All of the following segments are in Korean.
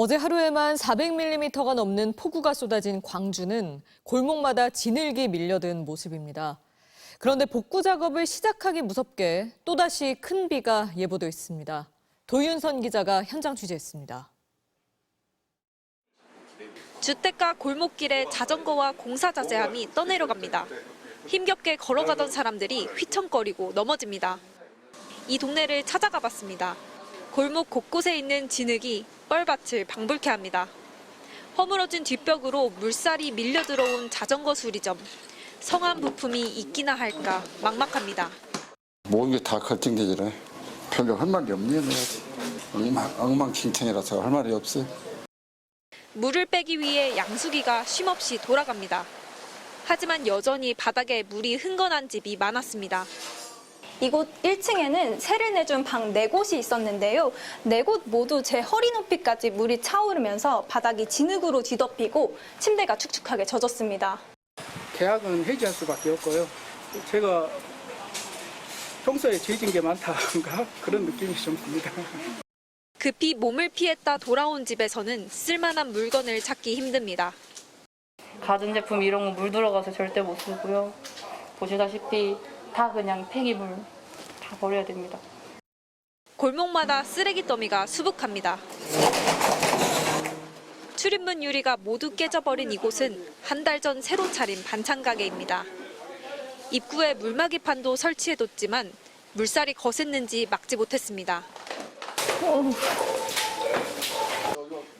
어제 하루에만 400mm가 넘는 폭우가 쏟아진 광주는 골목마다 진흙이 밀려든 모습입니다. 그런데 복구 작업을 시작하기 무섭게 또다시 큰 비가 예보돼 있습니다. 도윤선 기자가 현장 취재했습니다. 주택가 골목길에 자전거와 공사 자재함이 떠내려갑니다. 힘겹게 걸어가던 사람들이 휘청거리고 넘어집니다. 이 동네를 찾아가 봤습니다. 골목 곳곳에 있는 진흙이 뻘밭을 방불케 합니다. 허물어진 뒷벽으로 물살이 밀려 들어온 자전거 수리점. 성한 부품이 있기나 할까 막막합니다. 모든 게 다 걱정되지래. 별로 할 말이 없네요. 엉망, 엉망진창이라서 할 말이 없어요. 물을 빼기 위해 양수기가 쉼없이 돌아갑니다. 하지만 여전히 바닥에 물이 흥건한 집이 많았습니다. 이곳 1층에는 세를 내준 방 4곳이 있었는데요. 4곳 모두 제 허리 높이까지 물이 차오르면서 바닥이 진흙으로 뒤덮이고 침대가 축축하게 젖었습니다. 계약은 해지할 수밖에 없고요. 제가 평소에 죄진 게 많다가 그런 느낌이 좀 듭니다. 급히 몸을 피했다 돌아온 집에서는 쓸만한 물건을 찾기 힘듭니다. 가전제품 이런 거 물 들어가서 절대 못 쓰고요. 보시다시피 다 그냥 폐기물 다 버려야 됩니다. 골목마다 쓰레기 더미가 수북합니다. 출입문 유리가 모두 깨져버린 이곳은 한 달 전 새로 차린 반찬 가게입니다. 입구에 물막이판도 설치해뒀지만 물살이 거셌는지 막지 못했습니다.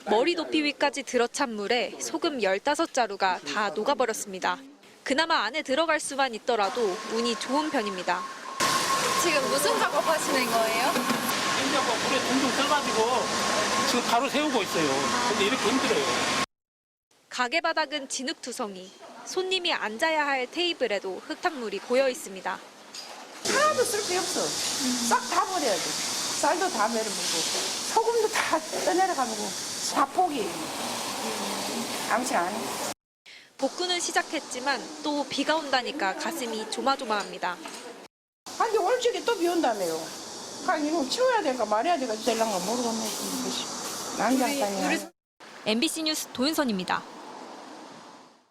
머리 높이 위까지 들어찬 물에 소금 15자루가 다 녹아버렸습니다. 그나마 안에 들어갈 수만 있더라도 운이 좋은 편입니다. 지금 무슨 작업하시는 거예요? 냉장고 물에 둥둥 떠가지고 지금 바로 세우고 있어요. 근데 이렇게 힘들어요. 가게 바닥은 진흙투성이, 손님이 앉아야 할 테이블에도 흙탕물이 고여 있습니다. 하나도 쓸 게 없어. 싹 다 버려야 돼. 쌀도 다 내려보고, 소금도 다 떠내려가고, 다 포기. 암시 안 해. 복구는 시작했지만 또 비가 온다니까 가슴이 조마조마합니다. 아니, 월적에 또비 온다며요. 아, 이거 치워야 될까 말해야 될까 될란가 모르겠네. 난장판이야. MBC 뉴스 도윤선입니다.